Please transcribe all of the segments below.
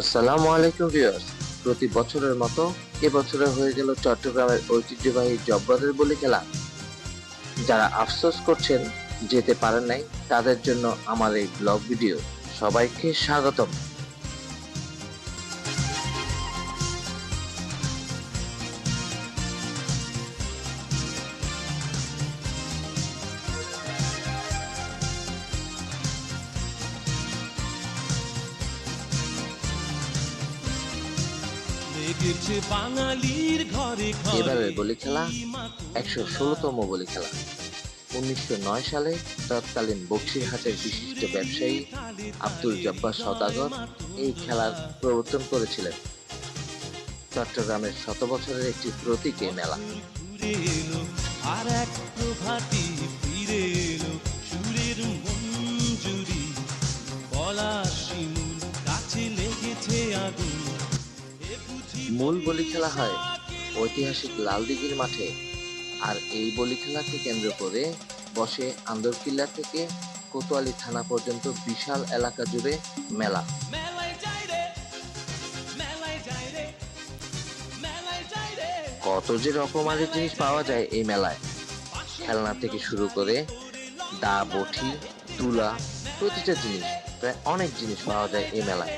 আসসালামু আলাইকুম ভিউয়ার্স। প্রতি বছরের মতো এবছরে হয়ে গেল চট্টগ্রামের ঐতিহ্যবাহী জব্বরের বলি খেলা। যারা আফসোস করছেন যেতে পারেন নাই, তাদের জন্য আমার এই ব্লগ ভিডিও সবাইকে স্বাগতম। এবারের বলি খেলা একশো ষোলোতম বলি খেলা। উনিশশো নয় সালে তৎকালীন বক্সিরহাটের বিশিষ্ট ব্যবসায়ী আব্দুল জব্বার সদাগর এই খেলার প্রবর্তন করেছিলেন। চট্টগ্রামের শত বছরের একটি প্রতীক এই মেলা আর এক প্রভাতি মূল বলি খেলা হয় ঐতিহাসিক লালদিঘির মাঠে। আর এই বলি খেলাকে কেন্দ্র করে বসে আন্দরকিল্লা থেকে কোতোয়ালি থানা পর্যন্ত বিশাল এলাকা জুড়ে মেলা। কত যে রকমারি জিনিস পাওয়া যায় এই মেলায়। খেলনা থেকে শুরু করে দা বঠি তুলা প্রতিটা জিনিস প্রায় অনেক জিনিস পাওয়া যায় এই মেলায়।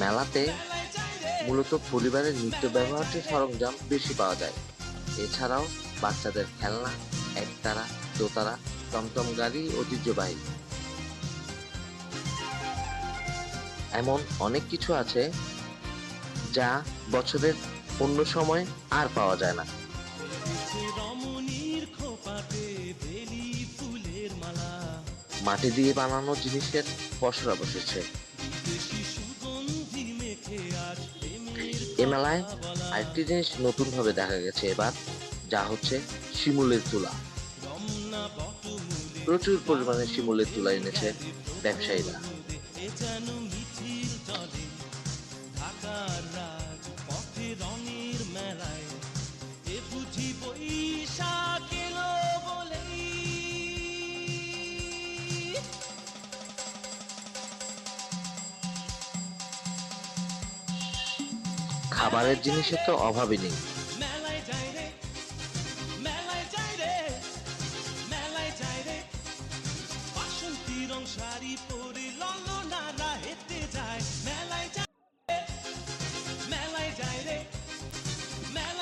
মেলাতে মূলত পরিবারের নিত্য ব্যবহার্য সরঞ্জাম বেশি পাওয়া যায়। এছাড়াও বাচ্চাদের খেলনা একতারা দোতারা টমটম গাড়ি ঐতিহ্যবাহী। এমন অনেক কিছু আছে যা বছরের অন্য সময় আর পাওয়া যায় না। মাটি দিয়ে বানানো জিনিসের পসরা বসেছে এ মেলায় আরেকটি জিনিস নতুনভাবে দেখা গেছে এবার, যা হচ্ছে শিমুলের তুলা। প্রচুর পরিমাণে শিমুলের তুলা এনেছে ব্যবসায়ীরা। খাবারের জিনিসের তো অভাবই নেই। শাড়ি পরে ললনারা যায়। মেলায় মেলায় যায় রে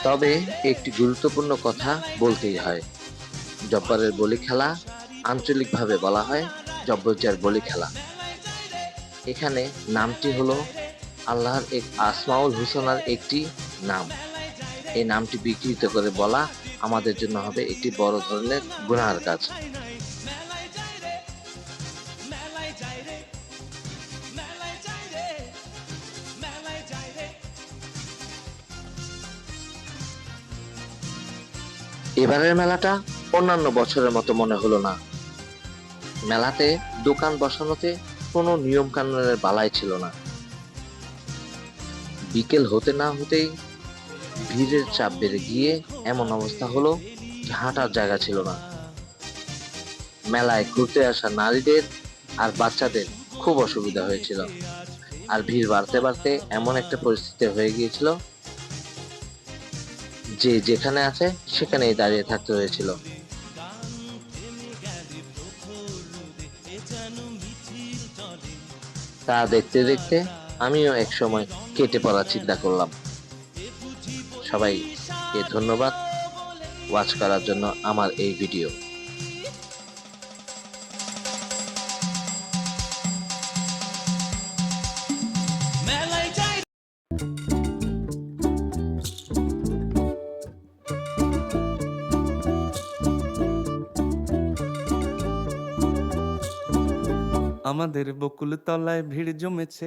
তবে একটি গুরুত্বপূর্ণ কথা বলতেই হয়। জব্বারের বলি খেলা আঞ্চলিকভাবে বলা হয় জব্বরজার বলি খেলা। এখানে নামটি হলো আল্লাহর এক আসমাউল হুসনার একটি নাম। এই নামটি বিকৃত করে বলা আমাদের জন্য হবে একটি বড় ধরনের গুনার কাজ। এবারের মেলাটা অন্যান্য বছরের মতো মনে হলো না। মেলাতে দোকান বসানোতে কোনো নিয়ম কানুনের বালাই ছিল না। বিকেল হতে না হতেই ভিড়ের চাপ বেড়ে গিয়ে এমন অবস্থা হলো হাঁটার জায়গা ছিল না। মেলায় ঘুরতে আসা নারীদের আর বাচ্চাদের খুব অসুবিধা হয়েছিল। আর ভিড় বাড়তে বাড়তে এমন একটা পরিস্থিতি হয়ে গিয়েছিল যে যেখানে আছে সেখানেই দাঁড়িয়ে থাকতে হয়েছিল। তা দেখতে দেখতে আমিও এক সময় কেটে পড়ার চিন্তা করলাম। সবাইকে ধন্যবাদ ওয়াচ করার জন্য আমার এই ভিডিও আমাদের বকুল তলায় ভিড় জমেছে।